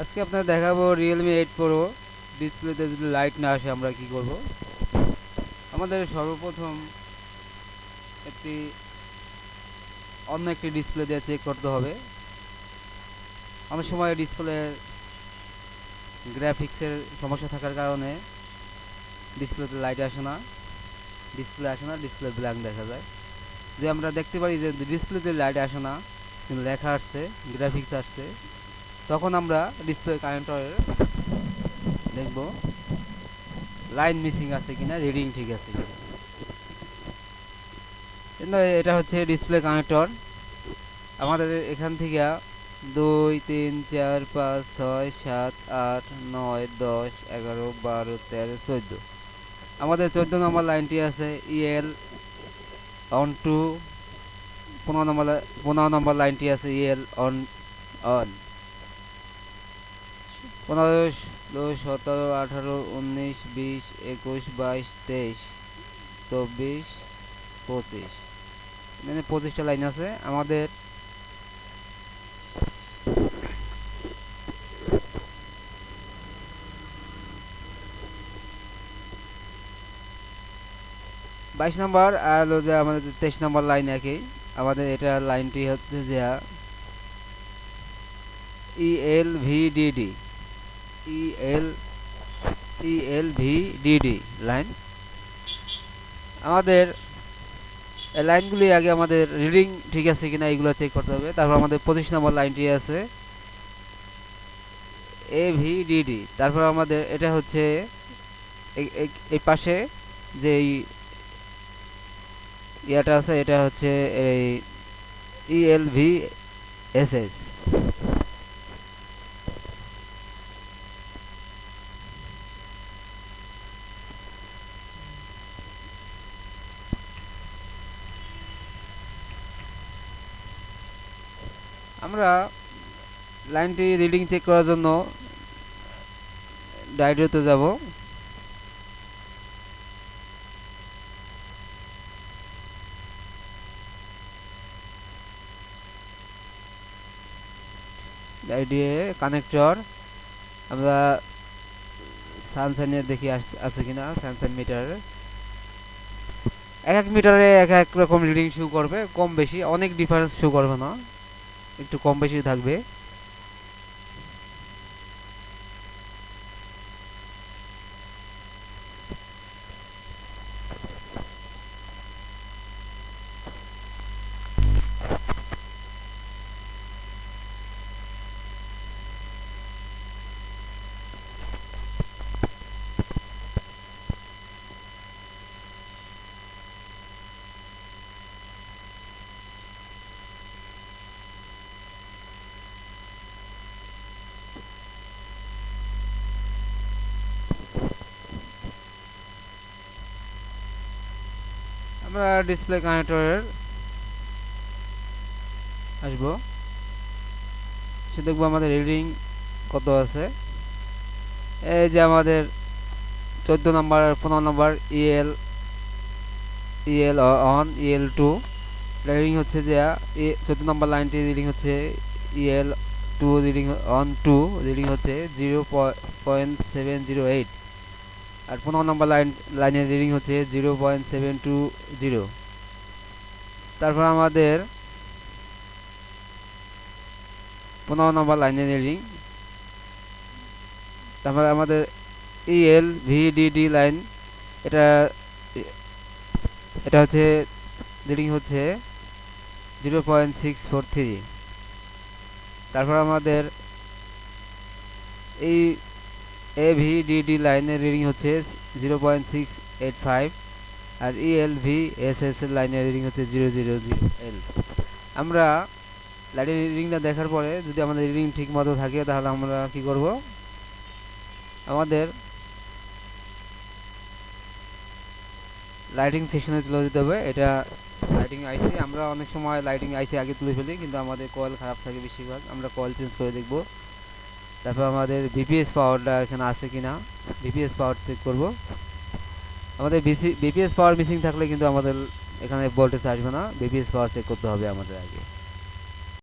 আজকে আপনার দেখাবো রিয়েলমি এইট প্রো ডিসপ্লেতে যদি লাইট না আসে, আমরা কি করব? আমাদের সর্বপ্রথম একটি, অন্য একটি ডিসপ্লে দিয়ে চেক করতে হবে। অনেক সময় ডিসপ্লের গ্রাফিক্সের সমস্যা থাকার কারণে ডিসপ্লেতে লাইট আসে না। ডিসপ্লে আসে না ডিসপ্লে ব্ল্যাঙ্ক দেখা যায়। যে আমরা দেখতে পারি যে ডিসপ্লেতে লাইট আসে না, কিন্তু লেখা আসছে গ্রাফিক্স আসছে। তখন আমরা ডিসপ্লে কানেক্টরের দেখব লাইন মিসিং আছে কিনা রিডিং ঠিক আছে কিনা। এটা হচ্ছে ডিসপ্লে কানেক্টর। আমাদের এখান থেকে দুই, তিন, চার, পাঁচ, ছয়, সাত, আট, নয়, দশ, এগারো, বারো, তেরো, চোদ্দ। আমাদের চোদ্দ নম্বর লাইনটি আছে ইএল অন টু পনেরো নম্বর পনেরো নম্বর লাইনটি আছে ইএল অন অন পনেরো, ষোলো, সতেরো, আঠারো, উনিশ, বিশ, একুশ, বাইশ, তেইশ, চব্বিশ, পঁচিশ। মানে পঁচিশটা লাইন আছে। আমাদের বাইশ নম্বর আর হলো যে আমাদের তেইশ নম্বর লাইন একই। আমাদের এটা লাইনটি হচ্ছে যে E L V DD E L L V line আমাদের লাইনগুলি আগে আমাদের রিডিং ঠিক আছে কিনা এগুলো চেক করতে হবে। তারপর আমাদের পঁচিশ নম্বর লাইনটি আছে। এ ভি তারপর আমাদের এটা হচ্ছে এই- পাশে যে ইয়াটা আছে, এটা হচ্ছে এই E E L V S S আমরা লাইনটি রিডিং চেক করার জন্য ডাইডোতে যাব। ডাইডিয়ে কানেক্টর আমরা সানসাইনের দেখি আছে কিনা সানসাইন মিটার এক এক মিটারে এক এক রকম রিডিং শো করবে, কম বেশি, অনেক ডিফারেন্স শো করবে না। একটু কম বেশি থাকবে। আমরা ডিসপ্লে কানেক্টরের আসব। সে দেখব আমাদের রিডিং কত আছে। এই যে আমাদের চোদ্দ নম্বর পনেরো নম্বর E E L E L on E L two reading হচ্ছে যে চোদ্দ নম্বর লাইনটি রিডিং হচ্ছে E L two reading on two reading হচ্ছে zero point seven zero eight আর পনেরো নম্বর লাইন লাইনের রিডিং হচ্ছে zero point seven two zero তারপর আমাদের পনেরো নম্বর লাইনের রিডিং তারপর আমাদের ইএল ভিডিডি লাইন এটা এটা হচ্ছে রিডিং হচ্ছে zero point six four three তারপর আমাদের এই এভিডিডি লাইনের রিডিং হচ্ছে zero point six eight five আর E E L V S S এর লাইনের রিডিং হচ্ছে জিরো জিরো জিরো এল আমরা লাইনের রিডিংটা দেখার পরে যদি আমাদের রিডিং ঠিক মতো থাকে তাহলে আমরা কি করব? আমাদের লাইটিং সেকশনে চলে যেতে হবে। এটা লাইটিং আইসি, আমরা অনেক সময় লাইটিং আইসি আগে তুলে ফেলি, কিন্তু আমাদের কয়েল খারাপ থাকে বেশিরভাগ। আমরা কয়েল চেঞ্জ করে দেখব। তারপর আমাদের বিপিএস পাওয়ারটা এখানে আছে কি না বিপিএস পাওয়ার চেক করব। আমাদের বিসি বিপিএস পাওয়ার মিসিং থাকলে কিন্তু আমাদের এখানে ভোল্টেজ আসবে না। বিপিএস পাওয়ার চেক করতে হবে আমাদের আগে।